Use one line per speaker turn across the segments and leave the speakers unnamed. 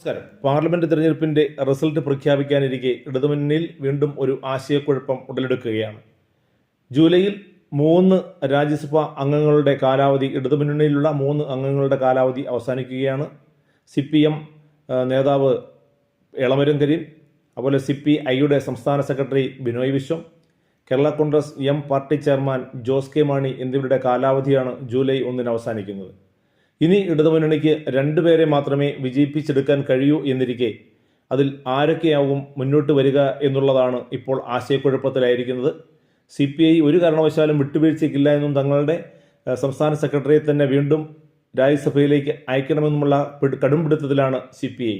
നമസ്കാരം. പാർലമെന്റ് തെരഞ്ഞെടുപ്പിന്റെ റിസൾട്ട് പ്രഖ്യാപിക്കാനിരിക്കെ ഇടതുമുന്നണിയിൽ വീണ്ടും ഒരു ആശയക്കുഴപ്പം ഉടലെടുക്കുകയാണ്. ജൂലൈയിൽ മൂന്ന് രാജ്യസഭാ അംഗങ്ങളുടെ കാലാവധി ഇടതുമുന്നണിയിലുള്ള മൂന്ന് അംഗങ്ങളുടെ കാലാവധി അവസാനിക്കുകയാണ്. സി പി എം നേതാവ് എളമരം കരീം അതുപോലെ സി പി ഐയുടെ സംസ്ഥാന secretary Binoy Viswam Kerala Congress M party chairman Jose K Mani എന്നിവരുടെ കാലാവധിയാണ് ജൂലൈ ഒന്നിന് അവസാനിക്കുന്നത്. ഇനി ഇടതുമുന്നണിക്ക് രണ്ടുപേരെ മാത്രമേ വിജയിപ്പിച്ചെടുക്കാൻ കഴിയൂ എന്നിരിക്കെ അതിൽ ആരൊക്കെയാവും മുന്നോട്ട് വരിക എന്നുള്ളതാണ് ഇപ്പോൾ ആശയക്കുഴപ്പത്തിലായിരിക്കുന്നത്. സി പി ഐ ഒരു കാരണവശാലും വിട്ടുവീഴ്ചയ്ക്കില്ല എന്നും തങ്ങളുടെ സംസ്ഥാന സെക്രട്ടറിയെ തന്നെ വീണ്ടും രാജ്യസഭയിലേക്ക് അയക്കണമെന്നുമുള്ള പിട്- കടുംപിടുത്തത്തിലാണ് സി പി ഐ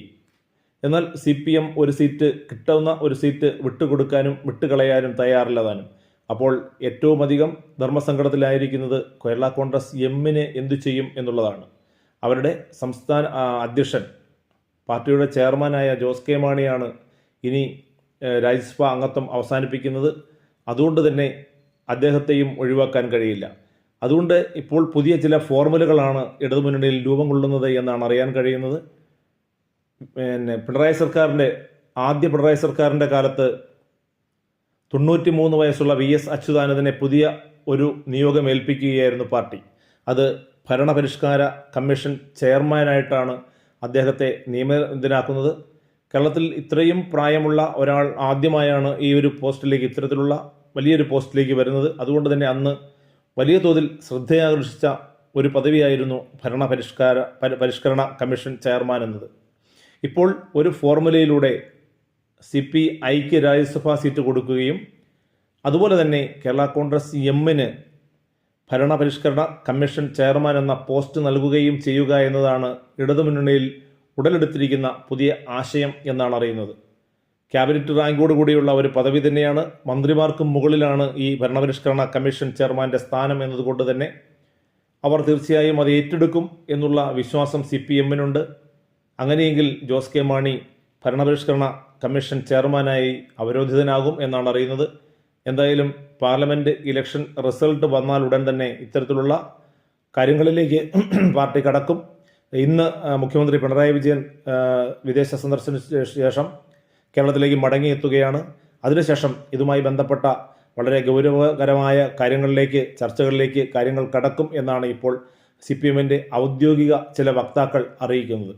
എന്നാൽ സി പി എം ഒരു സീറ്റ് കിട്ടുന്ന ഒരു സീറ്റ് വിട്ടുകൊടുക്കാനും വിട്ടുകളയാനും തയ്യാറില്ലതാനും. അപ്പോൾ ഏറ്റവും അധികം ധർമ്മസങ്കടത്തിലായിരിക്കുന്നത് കേരള കോൺഗ്രസ് എമ്മിന് എന്തു ചെയ്യും എന്നുള്ളതാണ്. അവരുടെ സംസ്ഥാന അധ്യക്ഷൻ പാർട്ടിയുടെ ചെയർമാനായ ജോസ് കെ മാണിയാണ് ഇനി രാജ്യസഭ അംഗത്വം അവസാനിപ്പിക്കുന്നത്. അതുകൊണ്ട് തന്നെ അദ്ദേഹത്തെയും ഒഴിവാക്കാൻ കഴിയില്ല. അതുകൊണ്ട് ഇപ്പോൾ പുതിയ ചില ഫോർമുലകളാണ് ഇടതുമുന്നണിയിൽ രൂപം കൊള്ളുന്നത് എന്നാണ് അറിയാൻ കഴിയുന്നത്. പിന്നെ പിണറായി സർക്കാരിന്റെ ആദ്യ പിണറായി സർക്കാരിന്റെ കാലത്ത് തൊണ്ണൂറ്റി മൂന്ന് വയസ്സുള്ള വി എസ് അച്യുതാനന്ദനെ പുതിയ ഒരു നിയോഗം ഏൽപ്പിക്കുകയായിരുന്നു പാർട്ടി. അത് ഭരണപരിഷ്കാര കമ്മീഷൻ ചെയർമാനായിട്ടാണ് അദ്ദേഹത്തെ നിയമിതനാക്കുന്നത്. കേരളത്തിൽ ഇത്രയും പ്രായമുള്ള ഒരാൾ ആദ്യമായാണ് ഈ ഒരു പോസ്റ്റിലേക്ക് ഇത്തരത്തിലുള്ള വലിയൊരു പോസ്റ്റിലേക്ക് വരുന്നത്. അതുകൊണ്ട് തന്നെ അന്ന് വലിയ തോതിൽ ശ്രദ്ധയാകർഷിച്ച ഒരു പദവിയായിരുന്നു ഭരണപരിഷ്കാര പരി- പരിഷ്കരണ കമ്മീഷൻ ചെയർമാൻ എന്നത്. ഇപ്പോൾ ഒരു ഫോർമുലയിലൂടെ സി പി ഐക്ക് രാജ്യസഭാ സീറ്റ് കൊടുക്കുകയും അതുപോലെ തന്നെ കേരള കോൺഗ്രസ് എമ്മിന് ഭരണപരിഷ്കരണ കമ്മീഷൻ ചെയർമാൻ എന്ന പോസ്റ്റ് നൽകുകയും ചെയ്യുക എന്നതാണ് ഇടതുമുന്നണിയിൽ ഉടലെടുത്തിരിക്കുന്ന പുതിയ ആശയം എന്നാണ് അറിയുന്നത്. ക്യാബിനറ്റ് റാങ്കോട് കൂടിയുള്ള ഒരു പദവി തന്നെയാണ് മന്ത്രിമാർക്കും മുകളിലാണ് ഈ ഭരണപരിഷ്കരണ കമ്മീഷൻ ചെയർമാന്റെ സ്ഥാനം എന്നതുകൊണ്ട് തന്നെ അവർ തീർച്ചയായും അത് ഏറ്റെടുക്കും എന്നുള്ള വിശ്വാസം സി പി എമ്മിനുണ്ട്. അങ്ങനെയെങ്കിൽ ജോസ് കെ മാണി ഭരണപരിഷ്കരണ കമ്മീഷൻ ചെയർമാനായി അവരോധിതനാകും എന്നാണ് അറിയുന്നത്. എന്തായാലും പാർലമെന്റ് ഇലക്ഷൻ റിസൾട്ട് വന്നാൽ ഉടൻ തന്നെ ഇത്തരത്തിലുള്ള കാര്യങ്ങളിലേക്ക് പാർട്ടി കടക്കും. ഇന്ന് മുഖ്യമന്ത്രി പിണറായി വിജയൻ വിദേശ സന്ദർശന ശേഷം കേരളത്തിലേക്ക് മടങ്ങിയെത്തുകയാണ്. അതിനുശേഷം ഇതുമായി ബന്ധപ്പെട്ട വളരെ ഗൗരവകരമായ കാര്യങ്ങളിലേക്ക് ചർച്ചകളിലേക്ക് കാര്യങ്ങൾ കടക്കും എന്നാണ് ഇപ്പോൾ സി പി ഔദ്യോഗിക ചില വക്താക്കൾ അറിയിക്കുന്നത്.